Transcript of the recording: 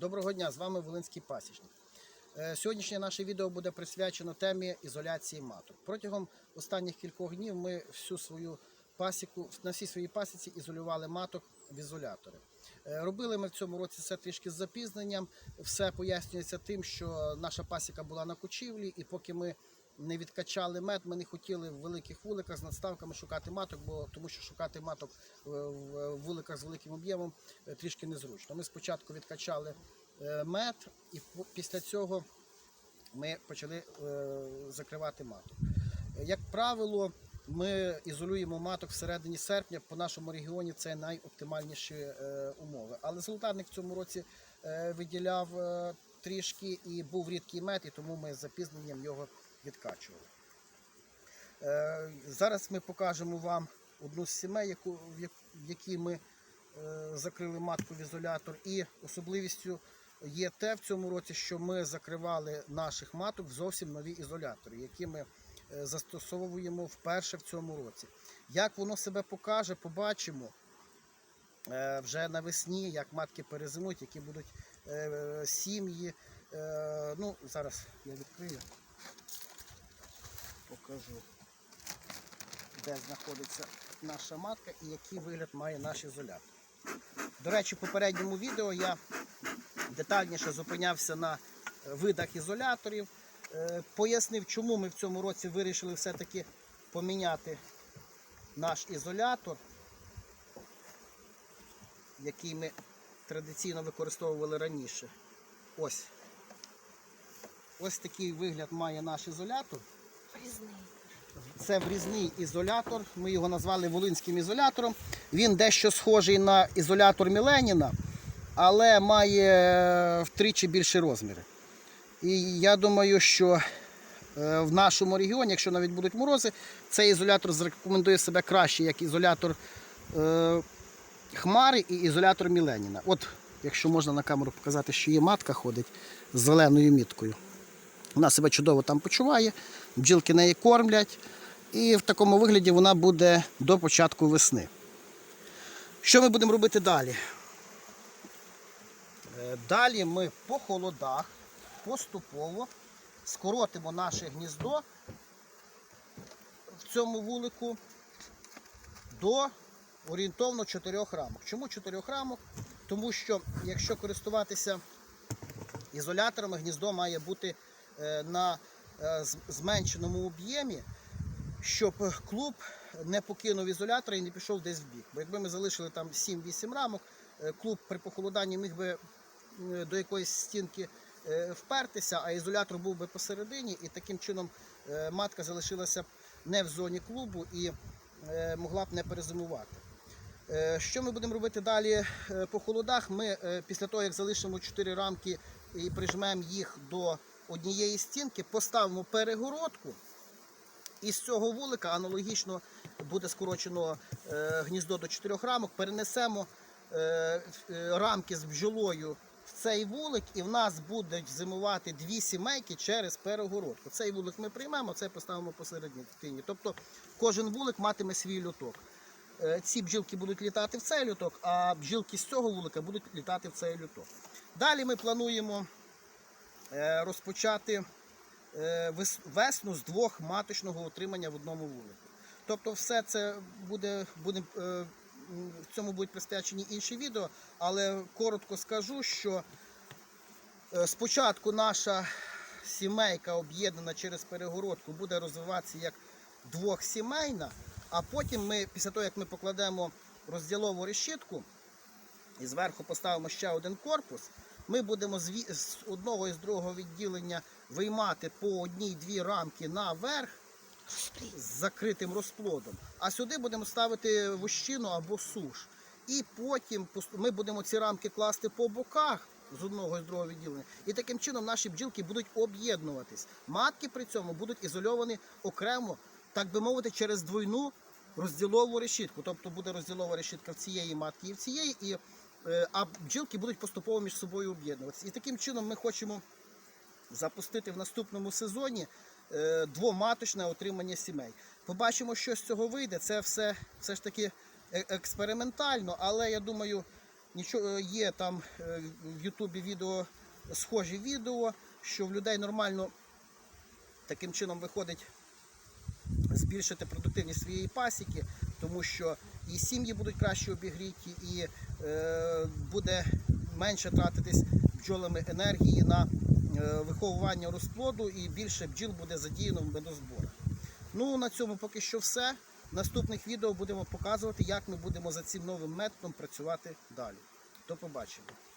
Доброго дня, з вами Волинський пасічник. Е, Сьогоднішнє наше відео буде присвячено темі ізоляції маток. Протягом останніх кількох днів ми всю свою пасіку, на всій своїй пасіці ізолювали маток в ізолятори. Е, Робили ми в цьому році це трішки з запізненням. Все пояснюється тим, що наша пасіка була на кучівлі, і поки ми не відкачали мед, ми не хотіли в великих вуликах з надставками шукати маток, бо тому що шукати маток е, в вуликах з великим об'ємом е, трішки незручно. Ми спочатку відкачали е, мед, і після цього ми почали е, закривати маток. Е, Як правило, ми ізолюємо маток всередині серпня. По нашому регіоні це найоптимальніші е, умови. Але золотарник в цьому році е, виділяв е, трішки і був рідкий мед, і тому ми з запізненням його відкачували. Е, Зараз ми покажемо вам одну з сімей, в як- якій ми е, закрили матку в ізолятор. І особливістю є те в цьому році, що ми закривали наших маток в зовсім нові ізолятори, які ми е, застосовуємо вперше в цьому році. Як воно себе покаже, побачимо вже навесні, як матки перезимують, які будуть сім'ї. Ну, зараз я відкрию, покажу, де знаходиться наша матка і який вигляд має наш ізолятор. До речі, в попередньому відео я детальніше зупинявся на е, видах ізоляторів, е, пояснив, чому ми в цьому році вирішили все-таки поміняти наш ізолятор, який ми традиційно використовували раніше. Ось. Ось такий вигляд має наш ізолятор. Це врізний ізолятор. Ми його назвали Волинським ізолятором. Він дещо схожий на ізолятор Міленіна, але має втричі більші розміри. І я думаю, що е, в нашому регіоні, якщо навіть будуть морози, цей ізолятор зарекомендує себе краще як ізолятор е, Хмари і ізолятор Міленіна. От, якщо можна на камеру показати, що є матка ходить з зеленою міткою. Вона себе чудово там почуває, бджілки неї кормлять, і в такому вигляді вона буде до початку весни. Що ми будемо робити далі? Е, Далі ми по холодах поступово скоротимо наше гніздо в цьому вулику до орієнтовно 4 рамок. Чому 4 рамок? Тому що якщо користуватися ізоляторами, гніздо має бути на е, зменшеному об'ємі, щоб клуб не покинув ізолятор і не пішов десь в бік. Бо якби ми залишили там 7-8 рамок, е, клуб при похолоданні міг би е, до якоїсь стінки е, впертися, а ізолятор був би посередині, і таким чином е, матка залишилася не в зоні клубу і е, могла б не перезимувати. Е, Що ми будемо робити далі е, по холодах? Ми е, після того, як залишимо 4 рамки і прижмемо їх до однієї стінки, поставимо перегородку. І з цього вулика аналогічно буде скорочено е, гніздо до 4 рамок, перенесемо е, е, рамки з бджолою в цей вулик, і в нас будуть зимувати дві сімейки через перегородку. Цей вулик ми приймемо, цей поставимо посередині. Тобто кожен вулик матиме свій люток. Ці бджілки будуть літати в цей люток, а бджілки з цього вулика будуть літати в цей люток. Далі ми плануємо розпочати е, весну з двох маточного утримання в одному вулику. Тобто, все це буде, буде е, в цьому будуть присвячені інші відео, але коротко скажу, що е, спочатку наша сімейка об'єднана через перегородку буде розвиватися як двохсімейна, а потім ми, після того, як ми покладемо розділову решітку і зверху поставимо ще один корпус, ми будемо з одного і з другого відділення виймати по одній-дві рамки наверх з закритим розплодом, а сюди будемо ставити вощину або суш. І потім ми будемо ці рамки класти по боках з одного і з другого відділення. І таким чином наші бджілки будуть об'єднуватись. Матки при цьому будуть ізольовані окремо, так би мовити, через двойну розділову решітку. Тобто буде розділова решітка в цієї матки і в цієї, і, а бджілки будуть поступово між собою об'єднуватися. І таким чином ми хочемо запустити в наступному сезоні е, двоматочне отримання сімей. Побачимо, що з цього вийде. Це все, все ж таки е- експериментально, але я думаю, Нічого е, є там е, в Ютубі відео, схожі відео, що в людей нормально таким чином виходить збільшити продуктивність своєї пасіки, тому що і сім'ї будуть краще обігріті, і е, буде менше тратитись бджолами енергії на е, виховування розплоду, і більше бджіл буде задіяно в медозборах. Ну, на цьому поки що все. В наступних відео будемо показувати, як ми будемо за цим новим методом працювати далі. До побачення.